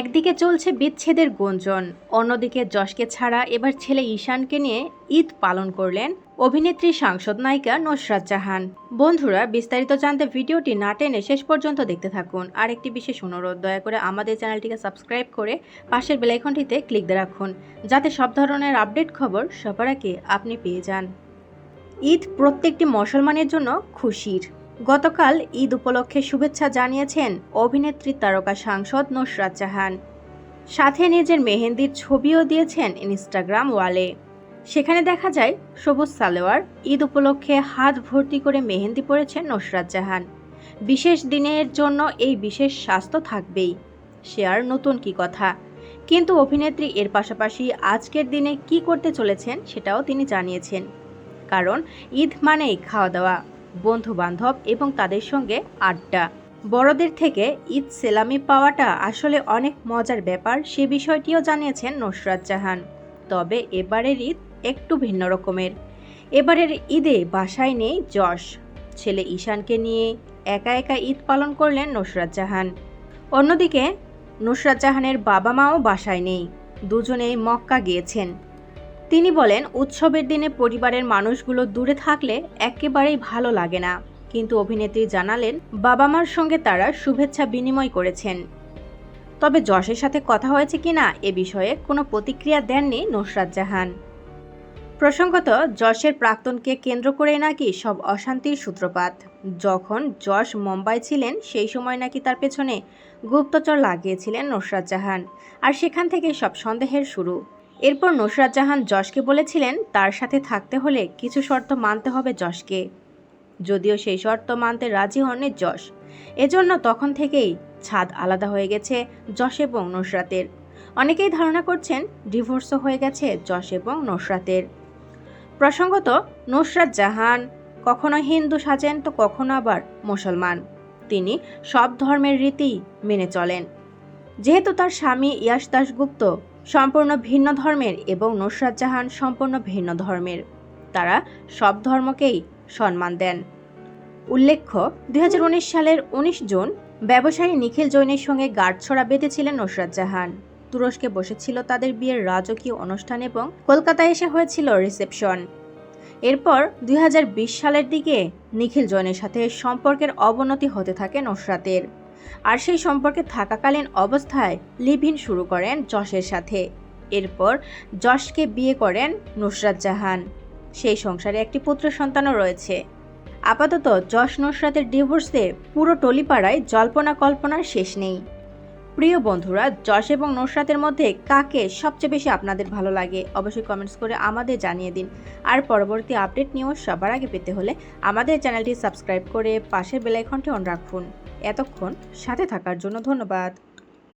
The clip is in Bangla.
একদিকে চলছে বিচ্ছেদের গুঞ্জন, অন্যদিকে যশকে ছাড়া এবার ছেলে ঈশানকে নিয়ে ঈদ পালন করলেন অভিনেত্রী সাংসদ নায়িকা নুসরাত জাহান। বন্ধুরা, বিস্তারিত জানতে ভিডিওটি না টেনে শেষ পর্যন্ত দেখতে থাকুন। আর একটি বিশেষ অনুরোধ, দয়া করে আমাদের চ্যানেলটিকে সাবস্ক্রাইব করে পাশের বেলাইকনটিতে ক্লিক দিয়ে রাখুন, যাতে সব ধরনের আপডেট খবর সবার আগে আপনি পেয়ে যান। ঈদ প্রত্যেকটি মুসলমানের জন্য খুশির। গতকাল ঈদ উপলক্ষে শুভেচ্ছা জানিয়েছেন অভিনেত্রী তারকা সাংসদ নুসরাত জাহান। সাথে নিজের মেহেন্দির ছবিও দিয়েছেন ইনস্টাগ্রাম ওয়ালে। সেখানে দেখা যায়, সবুজ সালোয়ার, ঈদ উপলক্ষে হাত ভর্তি করে মেহেন্দি পরেছেন নুসরাত জাহান। বিশেষ দিনের জন্য এই বিশেষ স্বাস্থ্য থাকবেই। সে আর নতুন কি কথা। কিন্তু অভিনেত্রী এর পাশাপাশি আজকের দিনে কি করতে চলেছেন সেটাও তিনি জানিয়েছেন। কারণ ঈদ মানেই খাওয়া দাওয়া। বন্ধু বান্ধব এবং তাদের সঙ্গে আড্ডা। বড়দের থেকে ঈদ সেলামি পাওয়াটা আসলে অনেক মজার ব্যাপার, সে বিষয়টিও জানিয়েছেন নুসরাত জাহান। তবে এবারের ঈদ একটু ভিন্ন রকমের। এবারের ঈদে বাসায় নেই যশ। ছেলে ঈশানকে নিয়ে একা একা ঈদ পালন করলেন নুসরাত জাহান। অন্যদিকে নুসরাত জাহানের বাবা মাও বাসায় নেই। দুজনেই মক্কা গিয়েছেন। তিনি বলেন, উৎসবের দিনে পরিবারের মানুষগুলো দূরে থাকলে একেবারেই ভালো লাগে না। কিন্তু অভিনেত্রী জানালেন বাবা মার সঙ্গে তারা শুভেচ্ছা বিনিময় করেছেন। তবে যশের সাথে কথা হয়েছে কিনা এ বিষয়ে কোনো প্রতিক্রিয়া দেননি নুসরাত জাহান। প্রসঙ্গত, যশের প্রাক্তনকে কেন্দ্র করে নাকি সব অশান্তির সূত্রপাত। যখন যশ মুম্বাই ছিলেন, সেই সময় নাকি তার পেছনে গুপ্তচর লাগিয়েছিলেন নুসরাত জাহান। আর সেখান থেকে সব সন্দেহের শুরু। এরপর নুসরাত জাহান যশকে বলেছিলেন, তার সাথে থাকতে হলে কিছু শর্ত মানতে হবে যশকে। যদিও সেই শর্ত মানতে রাজি হননি যশ। এজন্য তখন থেকেই ছাদ আলাদা হয়ে গেছে যশ এবং নুসরাতের। অনেকেই ধারণা করছেন, ডিভোর্সও হয়ে গেছে যশ এবং নুসরাতের। প্রসঙ্গত, নুসরাত জাহান কখনো হিন্দু সাজেন তো কখনো আবার মুসলমান। তিনি সব ধর্মের রীতি মেনে চলেন। যেহেতু তার স্বামী ইয়াশ দাশগুপ্ত সম্পূর্ণ ভিন্ন ধর্মের এবং নুসরাত জাহান সম্পূর্ণ ভিন্ন ধর্মের। তারা সব ধর্মকেই সম্মান দেন। উল্লেখ্য, দুই হাজার উনিশ সালের ১৯ জুন ব্যবসায়ী নিখিল জৈনের সঙ্গে গাঁটছড়া বেঁধেছিলেন নুসরাত জাহান। তুরস্কে বসেছিল তাদের বিয়ের রাজকীয় অনুষ্ঠান এবং কলকাতায় এসে হয়েছিল রিসেপশন। এরপর দুই হাজার বিশ সালের দিকে নিখিল জৈনের সাথে সম্পর্কের অবনতি হতে থাকে নুসরাতের। আর সেই সম্পর্কে থাকাকালীন অবস্থায় লিভিন শুরু করেন যশের সাথে। এরপর যশকে বিয়ে করেন নুসরাত জাহান। সেই সংসারে একটি পুত্র সন্তানও রয়েছে। আপাতত যশ নুসরাতের ডিভোর্সে পুরো টলিপাড়ায় জল্পনা কল্পনার শেষ নেই। প্রিয় বন্ধুরা, যশ এবং নুসরাতের মধ্যে কাকে সবচেয়ে বেশি আপনাদের ভালো লাগে? অবশ্যই কমেন্টস করে আমাদের জানিয়ে দিন। আর পরবর্তী আপডেট নিয়েও সবার আগে পেতে হলে আমাদের চ্যানেলটি সাবস্ক্রাইব করে পাশের বেলাইকনটি অন রাখুন। এতক্ষণ সাথে থাকার জন্য ধন্যবাদ।